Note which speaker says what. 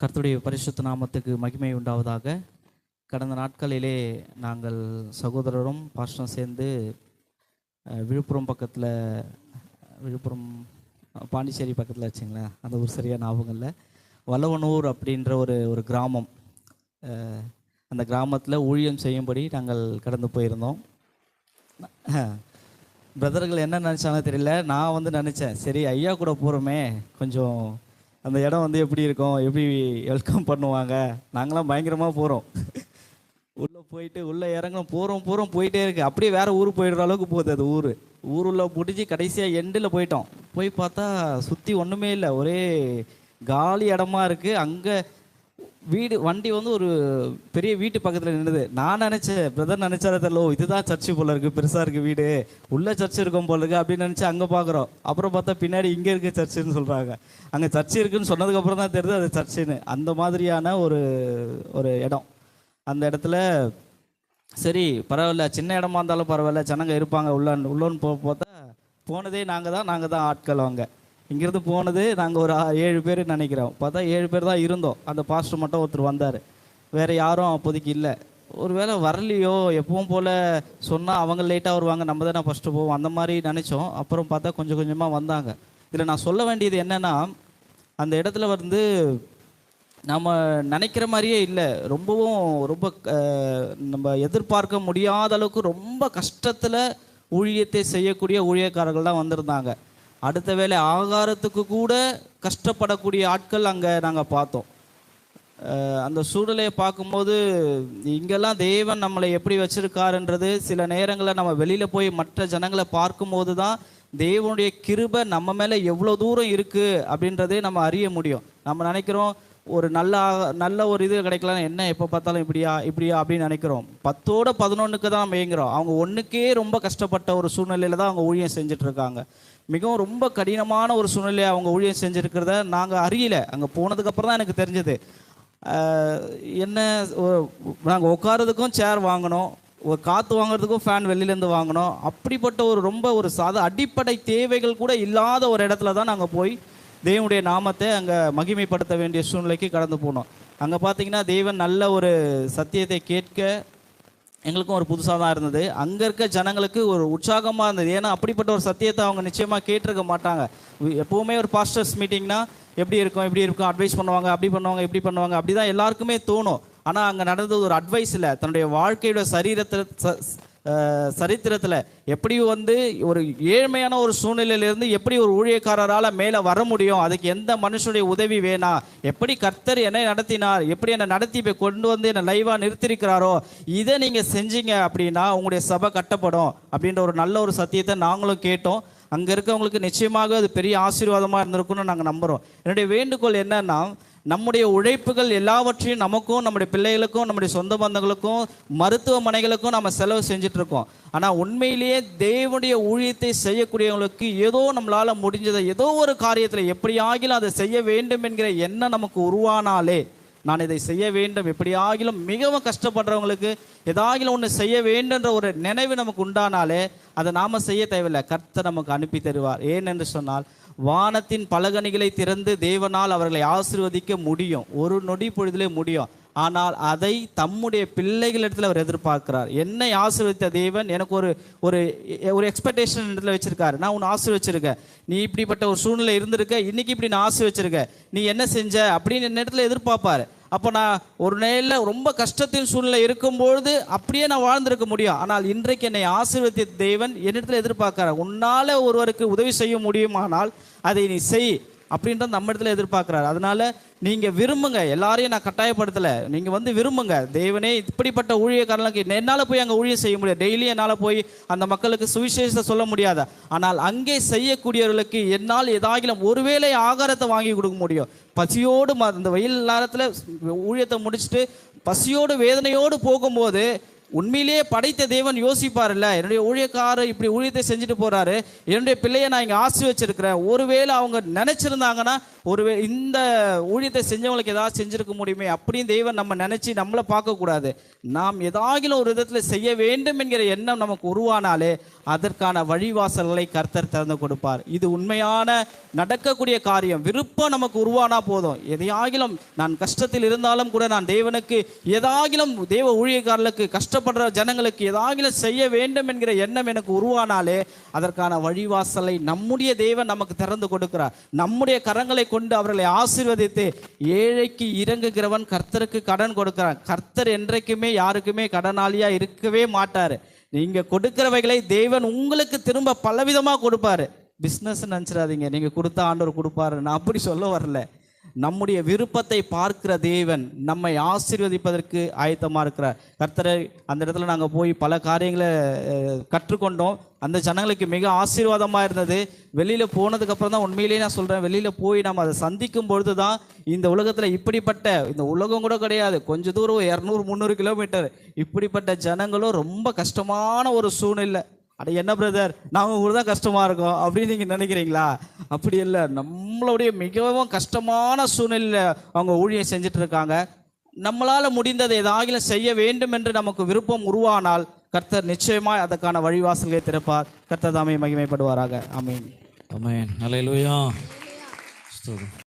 Speaker 1: கர்த்தருடைய பரிசுத்த நாமத்துக்கு மகிமை உண்டாவதாக. கடந்த நாட்களிலே நாங்கள் சகோதரரும் பாஸ்டரும் சேர்ந்து விழுப்புரம் பக்கத்தில் விழுப்புரம் பாண்டிச்சேரி பக்கத்தில் வச்சுங்களேன். அந்த ஊர் சரியாக ஞாபகம் இல்லை. வல்லவனூர் அப்படின்ற ஒரு ஒரு கிராமம். அந்த கிராமத்தில் ஊழியம் செய்யும்படி நாங்கள் கடந்து போயிருந்தோம். பிரதர்கள் என்ன நினச்சாலும் தெரியல. நான் வந்து நினச்சேன் சரி ஐயா கூட போகிறோமே கொஞ்சம் அந்த இடம் வந்து எப்படி இருக்கும்? எப்படி வெல்கம் பண்ணுவாங்க? நாங்களாம் பயங்கரமாக போகிறோம் உள்ளே போயிட்டு உள்ளே இறங்கணும். போகிறோம் போகிறோம் போயிட்டே இருக்கு. அப்படியே வேறு ஊர் போயிடுற அளவுக்கு போகுது அது ஊர். ஊருள்ள பிடிச்சி கடைசியாக எண்டில் போயிட்டோம். போய் பார்த்தா சுற்றி ஒன்றுமே இல்லை. ஒரே காலி இடமா இருக்குது அங்கே வீடு வண்டி வந்து ஒரு பெரிய வீட்டு பக்கத்தில் நின்றுது நான் நினச்சேன் பிரதர் நினச்சாரு தெரியல ஓ இதுதான் சர்ச்சு போல இருக்குது பெருசாக இருக்குது வீடு. உள்ளே சர்ச் இருக்கும் போல இருக்குது அப்படின்னு நினச்சி அங்கே பார்க்குறோம் அப்புறம் பார்த்தா பின்னாடி இங்கே இருக்க சர்ச்சுன்னு சொல்கிறாங்க அங்கே சர்ச் இருக்குன்னு சொன்னதுக்கப்புறம் தான் தெரியுது அது சர்ச்சுன்னு அந்த மாதிரியான ஒரு ஒரு இடம். அந்த இடத்துல சரி பரவாயில்ல சின்ன இடமா இருந்தாலும் பரவாயில்ல ஜனங்க இருப்பாங்க உள்ள உள்ளோன்னு போ பார்த்தா போனதே நாங்கள் தான் நாங்கள் தான் ஆட்கள் அங்கே. இங்கேருந்து போனது நாங்கள் ஒரு ஏழு பேர் நினைக்கிறோம். பார்த்தா ஏழு பேர் தான் இருந்தோம். அந்த பாஸ்டர் மட்டும் ஒருத்தர் வந்தார். வேறு யாரும் அப்போதைக்கு இல்லை. ஒருவேளை வரலையோ எப்பவும் போல் சொன்னால் அவங்க லேட்டாக வருவாங்க. நம்ம தானே ஃபஸ்ட்டு போவோம். அந்த மாதிரி நினச்சோம். அப்புறம் பார்த்தா கொஞ்சம் கொஞ்சமாக வந்தாங்க. இதில் நான் சொல்ல வேண்டியது என்னென்னா அந்த இடத்துல வந்து நம்ம நினைக்கிற மாதிரியே இல்லை. ரொம்பவும் ரொம்ப நம்ம எதிர்பார்க்க முடியாத அளவுக்கு ரொம்ப கஷ்டத்தில் ஊழியத்தை செய்யக்கூடிய ஊழியக்காரர்கள் தான் வந்திருந்தாங்க. அடுத்த வேளை ஆகாரத்துக்கு கூட கஷ்டப்படக்கூடிய ஆட்கள் அங்கே நாங்கள் பார்த்தோம். அந்த சூழலை பார்க்கும்போது இங்கெல்லாம் தேவன் நம்மளை எப்படி வச்சிருக்காருன்றது சில நேரங்களில் நம்ம வெளியில் போய் மற்ற ஜனங்களை பார்க்கும்போது தான் தேவனுடைய கிருபை நம்ம மேலே எவ்வளோ தூரம் இருக்குது அப்படின்றதே நம்ம அறிய முடியும். நம்ம நினைக்கிறோம் ஒரு நல்ல நல்ல ஒரு இது கிடைக்கலாம் என்ன எப்போ பார்த்தாலும் இப்படியா இப்படியா அப்படின்னு நினைக்கிறோம். பத்தோட பதினொன்றுக்கு தான் நம்ம அவங்க ஒன்றுக்கே ரொம்ப கஷ்டப்பட்ட ஒரு சூழ்நிலையில் தான் அவங்க ஊழியம் செஞ்சுட்டு இருக்காங்க மிகவும் ரொம்ப கடினமான ஒரு சூழ்நிலையை அவங்க ஊழியம் செஞ்சுருக்கிறத நாங்கள் அறியல. அங்கே போனதுக்கப்புறம் தான் எனக்கு தெரிஞ்சது. என்ன நாங்கள் உட்காரதுக்கும் சேர் வாங்கினோம் ஒரு காற்று வாங்குறதுக்கும் ஃபேன் வெளியிலேருந்து வாங்கினோம் அப்படிப்பட்ட ஒரு ரொம்ப ஒரு சாதா அடிப்படை தேவைகள் கூட இல்லாத ஒரு இடத்துல தான் நாங்கள் போய் தேவனுடைய நாமத்தை அங்கே மகிமைப்படுத்த வேண்டிய சூழ்நிலைக்கு கடந்து போனோம். அங்கே பார்த்தீங்கன்னா தேவன் நல்ல ஒரு சத்தியத்தை கேட்க எங்களுக்கும் ஒரு புதுசாக தான் இருந்தது. அங்கே இருக்க ஜனங்களுக்கு ஒரு உற்சாகமாக இருந்தது. ஏன்னா அப்படிப்பட்ட ஒரு சத்தியத்தை அவங்க நிச்சயமாக கேட்டிருக்க மாட்டாங்க. எப்போவுமே ஒரு பாஸ்டர்ஸ் மீட்டிங்னா எப்படி இருக்கும் எப்படி இருக்கும் அட்வைஸ் பண்ணுவாங்க அப்படி பண்ணுவாங்க இப்படி பண்ணுவாங்க அப்படி தான் எல்லாருக்குமே தோணும். ஆனால் அங்கே நடந்தது ஒரு அட்வைஸ் இல்லை. தன்னுடைய வாழ்க்கையோட சரீரத்தை ச- சரித்திரத்தில் எப்படி வந்து ஒரு ஏழ்மையான ஒரு சூழ்நிலையிலிருந்து எப்படி ஒரு ஊழியக்காரரால் மேலே வர முடியும்? அதுக்கு எந்த மனுஷனுடைய உதவி வேணாம் எப்படி கர்த்தர் என்னை நடத்தினார்? எப்படி என்னை நடத்தி இப்போ கொண்டு வந்து என்னை லைவாக நிறுத்திருக்கிறாரோ இதை நீங்கள் செஞ்சீங்க அப்படின்னா உங்களுடைய சபை கட்டப்படும் அப்படின்ற ஒரு நல்ல ஒரு சத்தியத்தை நாங்களும் கேட்டோம். அங்கே இருக்கவங்களுக்கு நிச்சயமாக அது பெரிய ஆசீர்வாதமாக இருந்திருக்கும்னு நாங்கள் நம்புகிறோம் என்னுடைய வேண்டுகோள் என்னன்னா நம்முடைய உழைப்புகள் எல்லாவற்றையும் நமக்கும் நம்முடைய பிள்ளைகளுக்கும் நம்முடைய சொந்த பந்தங்களுக்கும் மருத்துவமனைகளுக்கும் நம்ம செலவு செஞ்சுட்டு இருக்கோம் ஆனால் உண்மையிலேயே தேவனுடைய ஊழியத்தை செய்யக்கூடியவங்களுக்கு ஏதோ நம்மளால் முடிஞ்சதை ஏதோ ஒரு காரியத்தில் எப்படியாகிலும் அதை செய்ய வேண்டும் என்கிற எண்ணம் நமக்கு உருவானாலே நான் இதை செய்ய வேண்டும் எப்படியாகிலும் மிகவும் கஷ்டப்படுறவங்களுக்கு ஏதாகிலும் ஒன்று செய்ய வேண்டுன்ற ஒரு நினைவு நமக்கு உண்டானாலே அதை நாம் செய்ய தேவையில்லை. கர்த்தர் நமக்கு அனுப்பி தருவார். ஏன் என்று சொன்னால் வானத்தின் பலகணிகளை திறந்து தேவனால் அவர்களை ஆசிர்வதிக்க முடியும். ஒரு நொடி பொழுதிலே முடியும். ஆனால் அதை தம்முடைய பிள்ளைகளிடத்தில் அவர் எதிர்பார்க்கிறார். என்னை ஆசீர்வதித்த தேவன் எனக்கு ஒரு ஒரு ஒரு எக்ஸ்பெக்டேஷன் இடத்துல வச்சிருக்காரு. நான் உன்னை ஆசீர்வச்சிருக்கேன் நீ இப்படிப்பட்ட ஒரு சூழ்நிலை இருந்திருக்க. இன்னைக்கு இப்படி நான் ஆசீர்வச்சிருக்கேன் நீ என்ன செஞ்ச அப்படின்னு என்ன இடத்துல எதிர்பார்ப்பாரு. அப்போ நான் ஒரு நேரில் ரொம்ப கஷ்டத்தின் சூழ்நிலை இருக்கும்பொழுது அப்படியே நான் வாழ்ந்திருக்க முடியும். ஆனால் இன்றைக்கு என்னை ஆசீர்வதித்த தேவன் என்னிடத்தில் எதிர்பார்க்கிறார். உன்னால் ஒருவருக்கு உதவி செய்ய முடியுமானால் அதை நீ செய். அப்படின்றத நம்ம இடத்துல எதிர்பார்க்குறாரு. அதனால நீங்கள் விரும்புங்க. எல்லாரையும் நான் கட்டாயப்படுத்தலை. நீங்கள் வந்து விரும்புங்க. தேவனே இப்படிப்பட்ட ஊழியக்காரனுக்கு என்னால் போய் அங்கே ஊழியம் செய்ய முடியாது. டெய்லி என்னால் போய் அந்த மக்களுக்கு சுவிசேஷத்தை சொல்ல முடியாது? ஆனால் அங்கே செய்யக்கூடியவர்களுக்கு என்னால் ஏதாகிலும் ஒருவேளை ஆகாரத்தை வாங்கி கொடுக்க முடியும். பசியோடு ம- இந்த வெயில் நேரத்தில் ஊழியத்தை முடிச்சுட்டு பசியோடு வேதனையோடு போகும்போது உண்மையிலேயே படைத்த தேவன் யோசிப்பார்ல என்னுடைய ஊழியக்காரர் இப்படி ஊழியத்தை செஞ்சுட்டு போறாரு என்னுடைய பிள்ளையை நான் இங்கே ஆசி வச்சிருக்கிறேன் ஒருவேளை அவங்க நினைச்சிருந்தாங்கன்னா ஒரு இந்த ஊழியத்தை செஞ்சவங்களுக்கு ஏதாவது செஞ்சிருக்க முடியுமே அப்படின்னு தெய்வம் நம்ம நினைச்சு நம்மளை பார்க்கக்கூடாது. நாம் ஏதாகிலும் ஒரு விதத்தில் செய்ய வேண்டும் என்கிற எண்ணம் நமக்கு உருவானாலே அதற்கான வழிவாசல்களை கர்த்தர் திறந்து கொடுப்பார். இது உண்மையான நடக்கக்கூடிய காரியம். விருப்பம் நமக்கு உருவானா போதும். எதையாகிலும் நான் கஷ்டத்தில் இருந்தாலும் கூட நான் தேவனுக்கு ஏதாகிலும் தேவ ஊழியக்காரர்களுக்கு கஷ்டப்படுற ஜனங்களுக்கு ஏதாகிலும் செய்ய வேண்டும் என்கிற எண்ணம் எனக்கு உருவானாலே அதற்கான வழிவாசலை நம்முடைய தேவன் நமக்கு திறந்து கொடுக்கிறார். நம்முடைய கரங்களை கொண்டு அவர்களை ஆசீர்வதித்து ஏழைக்கு இறங்குகிறவன் கர்த்தருக்கு கடன் கொடுக்கிறான். கர்த்தர் என்றைக்குமே யாருக்குமே கடனாளியா இருக்கவே மாட்டார். நீங்க கொடுக்கிறவைகளை தேவன் உங்களுக்கு திரும்ப பலவிதமா கொடுப்பாரு. பிஸ்னஸ் நினச்சிடாதீங்க. நீங்க கொடுத்த ஆண்டவர் கொடுப்பாரு நான் அப்படி சொல்ல வரல. நம்முடைய விருப்பத்தை பார்க்கிற தேவன் நம்மை ஆசீர்வதிப்பதற்கு ஆயத்தமாக இருக்கிறார். கர்த்தரை அந்த இடத்துல நாங்கள் போய் பல காரியங்களை கற்றுக்கொண்டோம். அந்த ஜனங்களுக்கு மிக ஆசீர்வாதமாக இருந்தது. வெளியில் போனதுக்கப்புறம் தான் உண்மையிலேயே நான் சொல்கிறேன் வெளியில் போய் நம்ம அதை சந்திக்கும் பொழுது தான் இந்த உலகத்தில் இப்படிப்பட்ட இந்த உலகம் கூட கிடையாது கொஞ்ச தூரம் இரநூறு முந்நூறு கிலோமீட்டர். இப்படிப்பட்ட ஜனங்களும் ரொம்ப கஷ்டமான ஒரு சூழ்நிலை. அட என்ன பிரதர் நாம கூட தான் கஷ்டமா இருக்கோம். அப்படின்னு நீங்க நினைக்கிறீங்களா? அப்படி இல்லை. நம்மளுடைய மிகவும் கஷ்டமான சூழ்நிலையில அவங்க ஊழியம் செஞ்சுட்டு இருக்காங்க. நம்மளால முடிந்ததை ஏதாகிலும் செய்ய வேண்டும் என்று நமக்கு விருப்பம் உருவானால் கர்த்தர் நிச்சயமாய் அதற்கான வழிவாசல்களை திறப்பார். கர்த்தர் தாமே மகிமைப்படுவாராக. ஆமென்.
Speaker 2: அமேன் ஹalleluya ஸ்தோத்திரம்